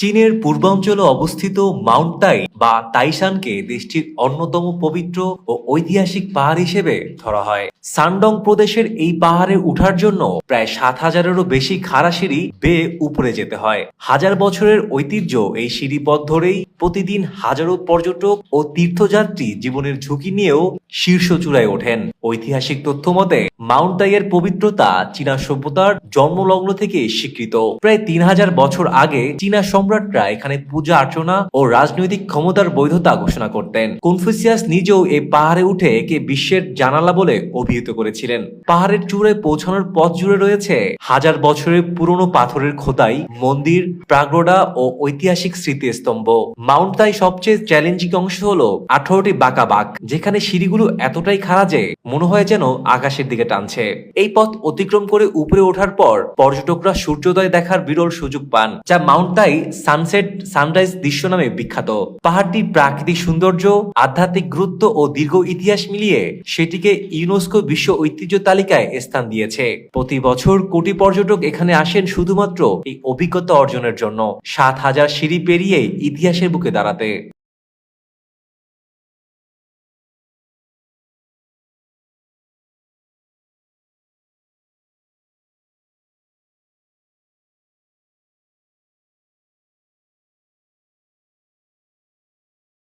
চীনের পূর্বাঞ্চলে অবস্থিত মাউন্ট টাই বা তাইশানকে দেশটির অন্যতম পবিত্র ও ঐতিহাসিক পাহাড় হিসেবে ধরা হয়। সানডং প্রদেশের এই পাহাড়ে ওঠার জন্য প্রায় সাত হাজারেরও বেশি খাড়া সিঁড়ি বেয়ে উপরে যেতে হয়। হাজার বছরের ঐতিহ্য এই সিঁড়িপথ ধরেই প্রতিদিন হাজারো পর্যটক ও তীর্থযাত্রী জীবনের ঝুঁকি নিয়েও শীর্ষ চূড়ায় ওঠেন। ঐতিহাসিক তথ্য মতে, মাউন্ট টাইয়ের পবিত্রতা চীনা সভ্যতার জন্মলগ্ন থেকে স্বীকৃত। প্রায় তিন হাজার বছর আগে চীনা সম্রাটরা এখানে পূজা, অর্চনা ও রাজনৈতিক ক্ষমতার বৈধতা ঘোষণা করতেন। কনফুসিয়াস নিজেও এই পাহাড়ে উঠে একে বিশ্বের জানালা বলে অভিহিত করেছিলেন। পাহাড়ের চূড়ায় পৌঁছানোর পথ জুড়ে রয়েছে হাজার বছরের পুরনো পাথরের খোদাই, মন্দির প্রাগোডা ও ঐতিহাসিক স্মৃতিস্তম্ভ। মাউন্ট তাই সবচেয়ে চ্যালেঞ্জিং অংশ হলো আঠারোটি বাঁকা বাঁক, যেখানে সিঁড়িগুলো এতটাই খাড়া যে মনে হয় যেন আকাশের দিকে টানছে। এই পথ অতিক্রম করে উপরে ওঠার পর পর্যটকরা সূর্যোদয় দেখার বিরল সুযোগ পান, যা মাউন্ট তাই সানসেট, সানরাইজ দৃশ্য নামে বিখ্যাত। পাহাড়টির প্রাকৃতিক সৌন্দর্য, আধ্যাত্মিক গুরুত্ব ও দীর্ঘ ইতিহাস মিলিয়ে সেটিকে ইউনেস্কো বিশ্ব ঐতিহ্য তালিকায় স্থান দিয়েছে। প্রতি বছর কোটি পর্যটক এখানে আসেন শুধুমাত্র এই অভিজ্ঞতা অর্জনের জন্য। সাত হাজার সিঁড়ি পেরিয়ে ইতিহাসের বুকে দাঁড়াতে।